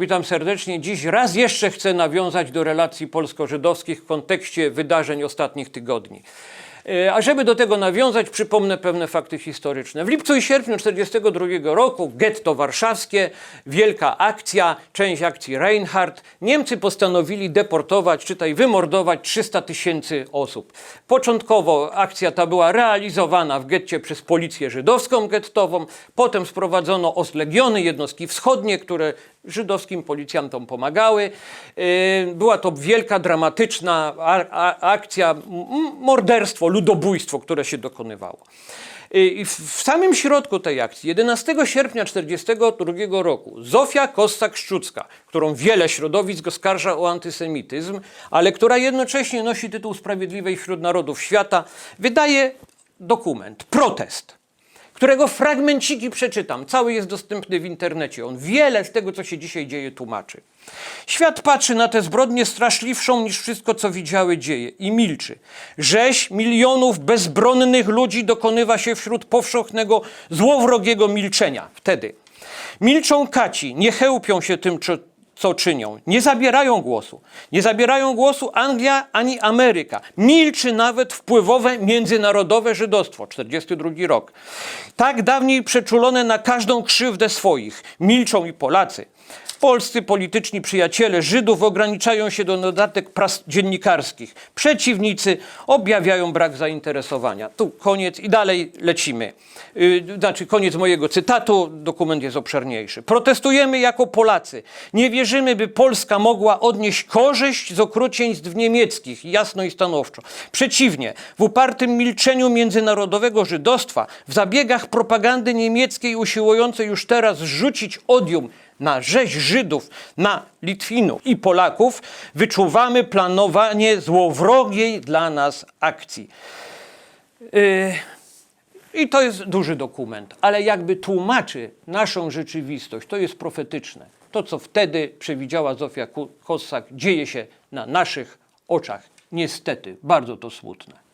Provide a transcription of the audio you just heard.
Witam serdecznie. Dziś raz jeszcze chcę nawiązać do relacji polsko-żydowskich w kontekście wydarzeń ostatnich tygodni. E, A żeby do tego nawiązać, przypomnę pewne fakty historyczne. W lipcu i sierpniu 1942 roku getto warszawskie, wielka akcja, część akcji Reinhardt. Niemcy postanowili deportować, czytaj wymordować 300 tysięcy osób. Początkowo akcja ta była realizowana w getcie przez policję żydowską gettową, potem sprowadzono Ostlegiony, jednostki wschodnie, które żydowskim policjantom pomagały. Yy, Była to wielka, dramatyczna akcja, morderstwo, ludobójstwo, które się dokonywało. Yy, I w samym środku tej akcji, 11 sierpnia 1942 roku, Zofia Kossak-Szczucka, którą wiele środowisk oskarża o antysemityzm, ale która jednocześnie nosi tytuł Sprawiedliwej wśród Narodów Świata, wydaje dokument, protest którego fragmenciki przeczytam. Cały jest dostępny w internecie. On wiele z tego, co się dzisiaj dzieje, tłumaczy. Świat patrzy na tę zbrodnię straszliwszą niż wszystko, co widziały dzieje i milczy. Rzeź milionów bezbronnych ludzi dokonywa się wśród powszechnego złowrogiego milczenia. Wtedy milczą kaci, nie chełpią się tym, co, czynią. Nie zabierają głosu. Nie zabierają głosu Anglia ani Ameryka. Milczy nawet wpływowe międzynarodowe żydostwo. 42 rok. Tak dawniej przeczulone na każdą krzywdę swoich. Milczą i Polacy. Polscy polityczni przyjaciele Żydów ograniczają się do notatek pras dziennikarskich. Przeciwnicy objawiają brak zainteresowania. Tu koniec i dalej lecimy. Yy, znaczy koniec mojego cytatu, dokument jest obszerniejszy. Protestujemy jako Polacy. Nie wierzymy, by Polska mogła odnieść korzyść z okrucieństw niemieckich, jasno i stanowczo. Przeciwnie, w upartym milczeniu międzynarodowego żydostwa, w zabiegach propagandy niemieckiej usiłującej już teraz rzucić odium na rzeź Żydów, na Litwinów i Polaków, wyczuwamy planowanie złowrogiej dla nas akcji. Yy, I to jest duży dokument, ale jakby tłumaczy naszą rzeczywistość, to jest profetyczne. To, co wtedy przewidziała Zofia Kossak, dzieje się na naszych oczach. Niestety, bardzo to smutne.